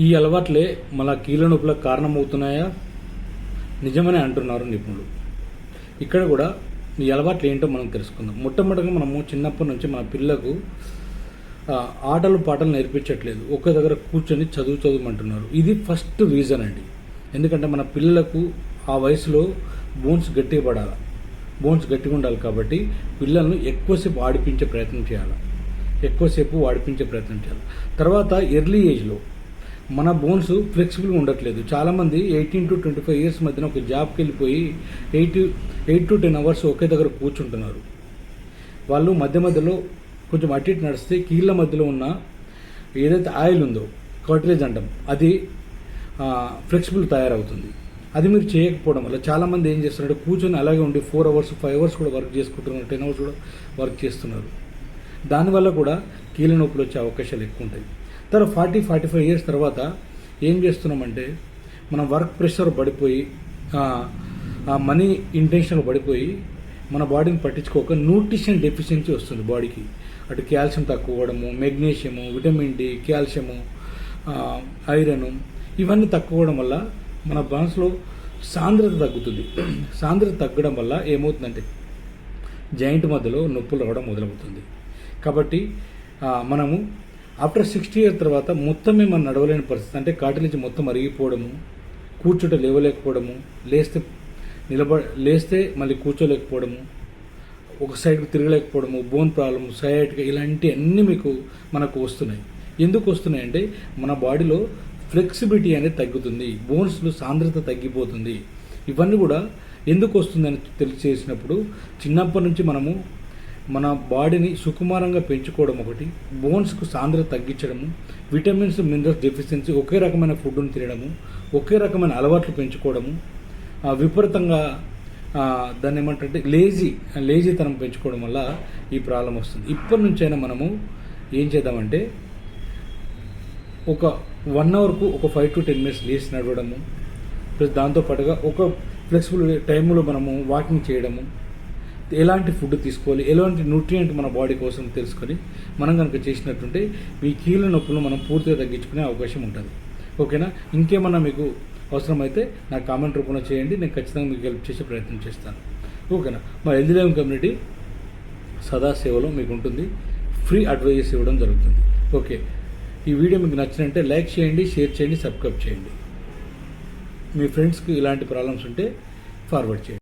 ఈ అలవాట్లే మన కీళ్ళ నొప్పులకు కారణమవుతున్నాయా? నిజమని అంటున్నారు నిపుణులు. ఇక్కడ కూడా ఈ అలవాట్లు ఏంటో మనం తెలుసుకుందాం. మొట్టమొదటిగా మనము చిన్నప్పటి నుంచి మన పిల్లకు ఆటలు పాటలు నేర్పించట్లేదు. ఒక్క దగ్గర కూర్చొని చదువు చదువుమంటున్నారు. ఇది ఫస్ట్ రీజన్ అండి. ఎందుకంటే మన పిల్లలకు ఆ వయసులో బోన్స్ గట్టిగా పడాలి. బోన్స్ గట్టిగా ఉండాలి కాబట్టి పిల్లలను ఎక్కువసేపు ఆడిపించే ప్రయత్నం చేయాలి. ఎక్కువసేపు ఆడిపించే ప్రయత్నం చేయాలి. తర్వాత ఎర్లీ ఏజ్లో మన బోన్స్ ఫ్లెక్సిబుల్గా ఉండట్లేదు. చాలామంది eighteen to twenty five years మధ్యన ఒక జాబ్కి వెళ్ళిపోయి eight eight to ten hours ఒకే దగ్గర కూర్చుంటున్నారు. వాళ్ళు మధ్య మధ్యలో కొంచెం అటు ఇటు నడిస్తే కీళ్ళ మధ్యలో ఉన్న ఏదైతే ఆయిల్ ఉందో కర్టిలేజ్ అంటాం అది ఫ్లెక్సిబుల్ తయారవుతుంది. అది మీరు చేయకపోవడం వల్ల చాలామంది ఏం చేస్తున్నారంటే కూర్చొని అలాగే ఉండి ఫోర్ అవర్స్ ఫైవ్ అవర్స్ కూడా వర్క్ చేసుకుంటున్నారు టెన్ అవర్స్ కూడా వర్క్ చేస్తున్నారు. దానివల్ల కూడా కీళ్ళ నొప్పులు వచ్చే అవకాశాలు ఎక్కువ ఉంటాయి. తర్వాత ఫార్టీ ఫార్టీ ఫైవ్ ఇయర్స్ తర్వాత ఏం చేస్తున్నామంటే మనం వర్క్ ప్రెషర్ పడిపోయి మనీ ఇంటెన్షన్ పడిపోయి మన బాడీని పట్టించుకోక న్యూట్రిషన్ డెఫిషియన్సీ వస్తుంది బాడీకి అటు కాల్షియం తక్కువ అవ్వడము magnesium vitamin D calcium iron iron ఇవన్నీ తక్కువ అవడం వల్ల మన బాన్స్లో సాంద్రత తగ్గుతుంది. సాంద్రత తగ్గడం వల్ల ఏమవుతుందంటే జాయింట్ మధ్యలో నొప్పులు రావడం మొదలవుతుంది. కాబట్టి మనము ఆఫ్టర్ సిక్స్టీ ఇయర్ తర్వాత మొత్తమే మనం నడవలేని పరిస్థితి. అంటే కాటి నుంచి మొత్తం అరిగిపోవడము కూర్చుంట లేవలేకపోవడము లేస్తే నిలబ లేస్తే మళ్ళీ కూర్చోలేకపోవడము ఒక సైడ్కి తిరగలేకపోవడము బోన్ ప్రాబ్లమ్ సయాటిక ఇలాంటి అన్నీ మీకు మనకు వస్తున్నాయి. ఎందుకు వస్తున్నాయి అంటే మన బాడీలో ఫ్లెక్సిబిలిటీ అనేది తగ్గుతుంది. బోన్స్లో సాంద్రత తగ్గిపోతుంది. ఇవన్నీ కూడా ఎందుకు వస్తుందని తెలిసేసినప్పుడు చిన్నప్పటి నుంచి మనము మన బాడీని సుకుమారంగా పెంచుకోవడం ఒకటి బోన్స్కు సాంద్రత తగ్గించడము విటమిన్స్ మినరల్స్ డెఫిషియన్సీ ఒకే రకమైన ఫుడ్ను తినడము ఒకే రకమైన అలవాట్లు పెంచుకోవడము విపరీతంగా దాన్ని ఏమంటే లేజీ లేజీతనం పెంచుకోవడం వల్ల ఈ ప్రాబ్లం వస్తుంది. ఇప్పటి నుంచైనా మనము ఏం చేద్దామంటే ఒక వన్ అవర్కు ఒక ఫైవ్ టు టెన్ మినిట్స్ లేచి నడవడము ప్లస్ దాంతోపాటుగా ఒక ఫ్లెక్సిబుల్ టైంలో మనము వాకింగ్ చేయడము ఎలాంటి ఫుడ్ తీసుకోవాలి ఎలాంటి న్యూట్రియంట్ మన బాడీ కోసం తెలుసుకొని మనం కనుక చేసినట్టుంటే మీ కీళ్ళ నొప్పులు మనం పూర్తిగా తగ్గించుకునే అవకాశం ఉంటుంది. ఓకేనా? ఇంకేమన్నా మీకు అవసరమైతే నా కామెంట్ రూపంలో చేయండి నేను ఖచ్చితంగా మీకు హెల్ప్ చేసే ప్రయత్నం చేస్తాను. ఓకేనా? మా హెల్దీ కమ్యూనిటీ సదా సేవలో మీకు ఉంటుంది. ఫ్రీ అడ్వైజెస్ ఇవ్వడం జరుగుతుంది. ఓకే. ఈ వీడియో మీకు నచ్చినంటే లైక్ చేయండి షేర్ చేయండి సబ్స్క్రైబ్ చేయండి. మీ ఫ్రెండ్స్కి ఇలాంటి ప్రాబ్లమ్స్ ఉంటే ఫార్వర్డ్ చేయండి.